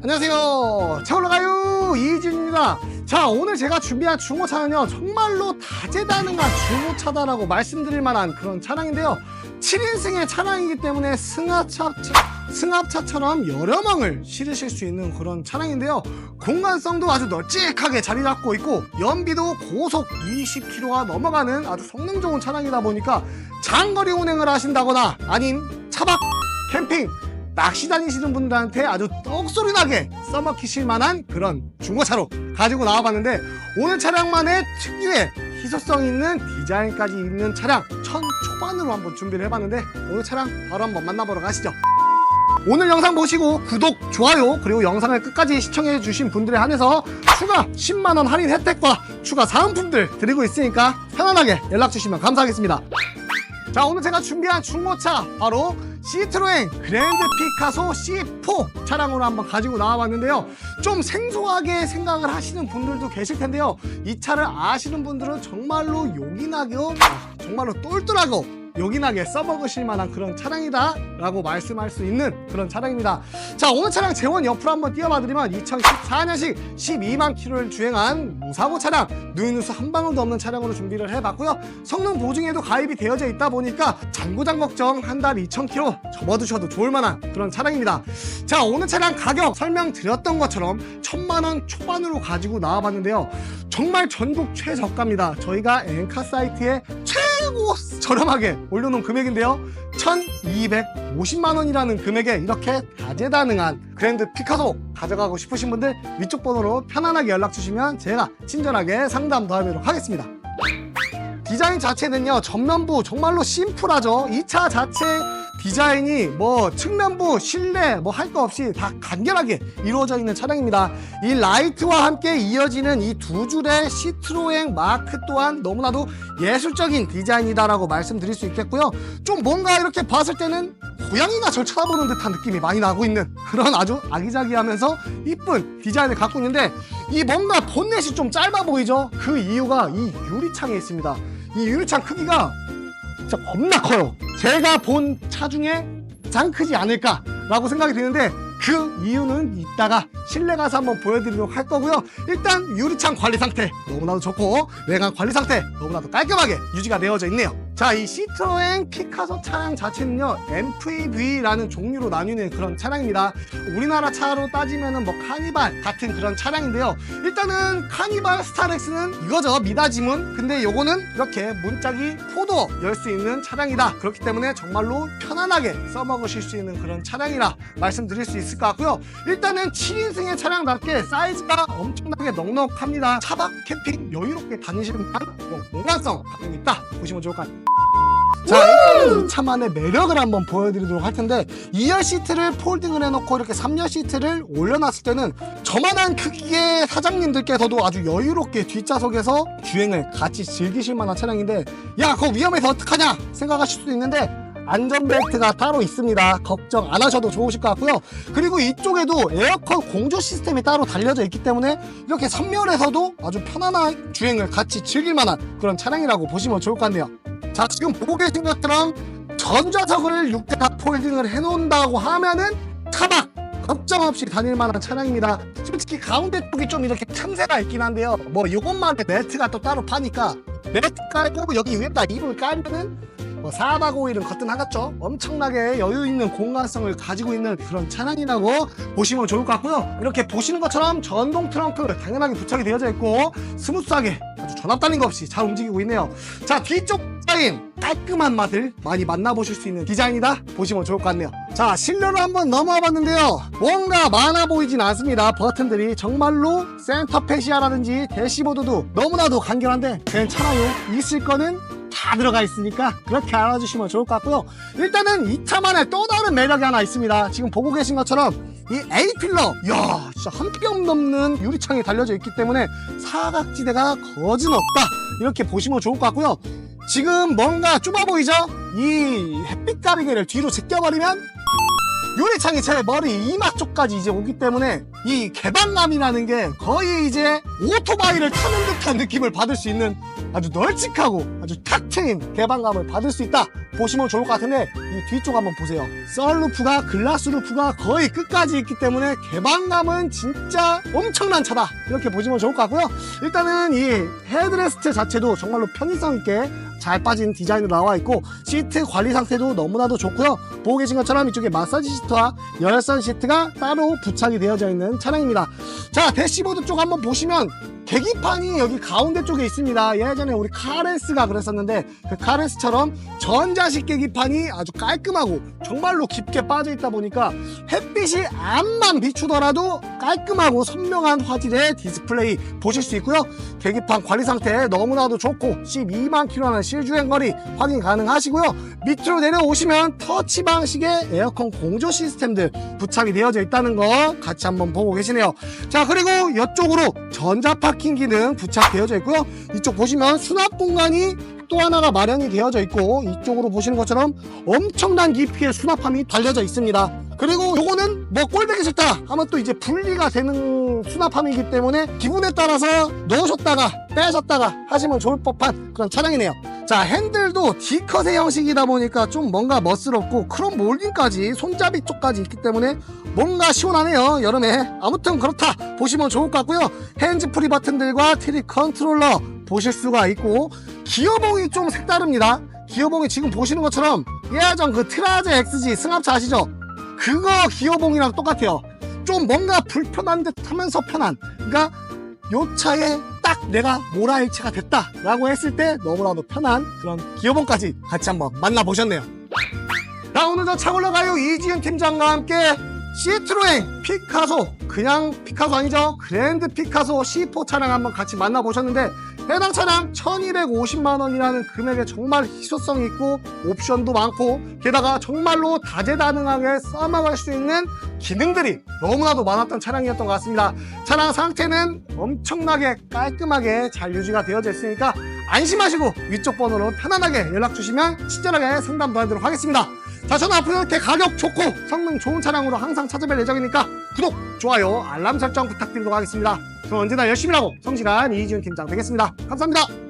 안녕하세요. 차 올라가요 이준입니다. 자 오늘 제가 준비한 중고차는요 정말로 다재다능한 중고차다라고 말씀드릴 만한 그런 차량인데요. 7인승의 차량이기 때문에 승합차 승합차처럼 여러 망을 실으실 수 있는 그런 차량인데요. 공간성도 아주 널찍하게 자리 잡고 있고 연비도 고속 20km가 넘어가는 아주 성능 좋은 차량이다 보니까 장거리 운행을 하신다거나 아님 차박 캠핑 낚시 다니시는 분들한테 아주 떡소리 나게 써먹히실 만한 그런 중고차로 가지고 나와봤는데 오늘 차량만의 특유의 희소성 있는 디자인까지 있는 차량 천 초반으로 한번 준비를 해봤는데 오늘 차량 바로 한번 만나보러 가시죠. 오늘 영상 보시고 구독, 좋아요 그리고 영상을 끝까지 시청해 주신 분들에 한해서 추가 10만원 할인 혜택과 추가 사은품들 드리고 있으니까 편안하게 연락 주시면 감사하겠습니다. 자 오늘 제가 준비한 중고차 바로 시트로엔 그랜드 피카소 C4 차량으로 한번 가지고 나와봤는데요. 좀 생소하게 생각을 하시는 분들도 계실 텐데요. 이 차를 아시는 분들은 정말로 요긴하게 아, 정말로 똘똘하고 요긴하게 써먹으실 만한 그런 차량이다 라고 말씀할 수 있는 그런 차량입니다. 자 오늘 차량 재원 옆으로 한번 띄워봐드리면 2014년식 12만 킬로를 주행한 무사고 차량 누유누수 한 방울도 없는 차량으로 준비를 해봤고요. 성능 보증에도 가입이 되어져 있다 보니까 잔고장 걱정 한 달 2,000km 접어두셔도 좋을 만한 그런 차량입니다. 자 오늘 차량 가격 설명드렸던 것처럼 천만원 초반으로 가지고 나와봤는데요. 정말 전국 최저가입니다. 저희가 엔카 사이트에 최고 저렴하게 올려놓은 금액인데요. 1250만 원이라는 금액에 이렇게 다재다능한 그랜드 피카소 가져가고 싶으신 분들 위쪽 번호로 편안하게 연락 주시면 제가 친절하게 상담 더하도록 하겠습니다. 디자인 자체는요 전면부 정말로 심플하죠. 이차 자체 디자인이 뭐 측면부 실내 뭐 할 거 없이 다 간결하게 이루어져 있는 차량입니다. 이 라이트와 함께 이어지는 이 두 줄의 시트로행 마크 또한 너무나도 예술적인 디자인이다라고 말씀드릴 수 있겠고요. 좀 뭔가 이렇게 봤을 때는 고양이가 절 쳐다보는 듯한 느낌이 많이 나고 있는 그런 아주 아기자기하면서 이쁜 디자인을 갖고 있는데 이 뭔가 본넷이 좀 짧아 보이죠? 그 이유가 이 유리창에 있습니다. 이 유리창 크기가 진짜 겁나 커요. 제가 본 차 중에 가장 크지 않을까 라고 생각이 드는데 그 이유는 이따가 실내 가서 한번 보여드리도록 할 거고요. 일단 유리창 관리 상태 너무나도 좋고 외관 관리 상태 너무나도 깔끔하게 유지가 되어져 있네요. 자, 이 시트로엔 피카소 차량 자체는요, MPV라는 종류로 나뉘는 그런 차량입니다. 우리나라 차로 따지면은 뭐 카니발 같은 그런 차량인데요. 일단은 카니발 스타렉스는 이거죠, 미다지문. 근데 요거는 이렇게 문짝이 포도 열 수 있는 차량이다. 그렇기 때문에 정말로 편안하게 써먹으실 수 있는 그런 차량이라 말씀드릴 수 있을 것 같고요. 일단은 7인승의 차량답게 사이즈가 엄청나게 넉넉합니다. 차박 캠핑 여유롭게 다니시는 뭐 공간성 가지고 있다 보시면 좋을 것 같아요. 자 일단은 이 차만의 매력을 한번 보여드리도록 할 텐데 2열 시트를 폴딩을 해놓고 이렇게 3열 시트를 올려놨을 때는 저만한 크기의 사장님들께서도 아주 여유롭게 뒷좌석에서 주행을 같이 즐기실 만한 차량인데 야 그거 위험해서 어떡하냐 생각하실 수도 있는데 안전벨트가 따로 있습니다. 걱정 안 하셔도 좋으실 것 같고요. 그리고 이쪽에도 에어컨 공조 시스템이 따로 달려져 있기 때문에 이렇게 3열에서도 아주 편안한 주행을 같이 즐길 만한 그런 차량이라고 보시면 좋을 것 같네요. 자 지금 보고 계신 것처럼 전좌석을 6대가 폴딩을 해놓는다고 하면은 차박 걱정 없이 다닐 만한 차량입니다. 솔직히 가운데 쪽이 좀 이렇게 틈새가 있긴 한데요. 뭐 이것만 매트가 또 따로 파니까 매트 깔고 여기 위에다 이불 깔면은 뭐 4박 5일은 거뜬하겠죠. 엄청나게 여유 있는 공간성을 가지고 있는 그런 차량이라고 보시면 좋을 것 같고요. 이렇게 보시는 것처럼 전동 트렁크 당연하게 부착이 되어져 있고 스무스하게 아주 전압 달린 거 없이 잘 움직이고 있네요. 자 뒤쪽 디자인 깔끔한 맛을 많이 만나보실 수 있는 디자인이다 보시면 좋을 것 같네요. 자 실내로 한번 넘어와 봤는데요. 뭔가 많아 보이진 않습니다. 버튼들이 정말로 센터 페시아라든지 대시보드도 너무나도 간결한데 괜찮아요. 있을 거는 다 들어가 있으니까 그렇게 알아주시면 좋을 것 같고요. 일단은 이 차만의 또 다른 매력이 하나 있습니다. 지금 보고 계신 것처럼 이 A필러, 이야, 진짜 한 뼘 넘는 유리창이 달려져 있기 때문에 사각지대가 거진 없다. 이렇게 보시면 좋을 것 같고요. 지금 뭔가 좁아 보이죠? 이 햇빛 가리개를 뒤로 제껴버리면 유리창이 제 머리 이마 쪽까지 이제 오기 때문에 이 개방감이라는 게 거의 이제 오토바이를 타는 듯한 느낌을 받을 수 있는 아주 널찍하고 아주 탁 트인 개방감을 받을 수 있다. 보시면 좋을 것 같은데 이 뒤쪽 한번 보세요. 썰루프가 글라스 루프가 거의 끝까지 있기 때문에 개방감은 진짜 엄청난 차다. 이렇게 보시면 좋을 것 같고요. 일단은 이 헤드레스트 자체도 정말로 편의성 있게 잘 빠진 디자인으로 나와 있고 시트 관리 상태도 너무나도 좋고요. 보고 계신 것처럼 이쪽에 마사지 시트와 열선 시트가 따로 부착이 되어져 있는 차량입니다. 자 대시보드 쪽 한번 보시면 계기판이 여기 가운데 쪽에 있습니다. 예전에 우리 카레스가 그랬었는데 그 카레스처럼 전자식 계기판이 아주 깔끔하고 정말로 깊게 빠져 있다 보니까 햇빛이 암만 비추더라도 깔끔하고 선명한 화질의 디스플레이 보실 수 있고요. 계기판 관리 상태 너무나도 좋고 12만 킬로라는 실주행 거리 확인 가능하시고요. 밑으로 내려오시면 터치 방식의 에어컨 공조 시스템들 부착이 되어져 있다는 거 같이 한번 보고 계시네요. 자 그리고 이쪽으로 전자 파킹 기능 부착되어져 있고요. 이쪽 보시면 수납 공간이 또 하나가 마련이 되어져 있고 이쪽으로 보시는 것처럼 엄청난 깊이의 수납함이 달려져 있습니다. 그리고 요거는 뭐 꼴보기 싫다 하면 또 이제 분리가 되는 수납함이기 때문에 기분에 따라서 넣으셨다가 빼셨다가 하시면 좋을 법한 그런 차량이네요 자 핸들도 D컷의 형식이다 보니까 좀 뭔가 멋스럽고 크롬 몰딩까지 손잡이 쪽까지 있기 때문에 뭔가 시원하네요 여름에. 아무튼 그렇다. 보시면 좋을 것 같고요. 핸즈프리 버튼들과 트립 컨트롤러 보실 수가 있고 기어봉이 좀 색다릅니다. 기어봉이 지금 보시는 것처럼 예전 그 트라제 XG 승합차 아시죠? 그거 기어봉이랑 똑같아요. 좀 뭔가 불편한 듯 하면서 편한. 그러니까 요 차에 딱 내가 모라일체가 됐다 라고 했을 때 너무나도 편한 그런 기어봉까지 같이 한번 만나보셨네요. 자 오늘 저 차골러가요. 이지은 팀장과 함께 시트로엔 피카소. 그냥 피카소 아니죠? 그랜드 피카소 C4 차량 한번 같이 만나보셨는데 해당 차량 1250만원이라는 금액에 정말 희소성 있고 옵션도 많고 게다가 정말로 다재다능하게 써먹을 수 있는 기능들이 너무나도 많았던 차량이었던 것 같습니다. 차량 상태는 엄청나게 깔끔하게 잘 유지가 되어져 있으니까 안심하시고 위쪽 번호로 편안하게 연락 주시면 친절하게 상담 도와드리도록 하겠습니다. 자 저는 앞으로 이렇게 가격 좋고 성능 좋은 차량으로 항상 찾아뵐 예정이니까 구독, 좋아요, 알람 설정 부탁드리도록 하겠습니다 저는 언제나 열심히 하고 성실한 이지훈 팀장 되겠습니다. 감사합니다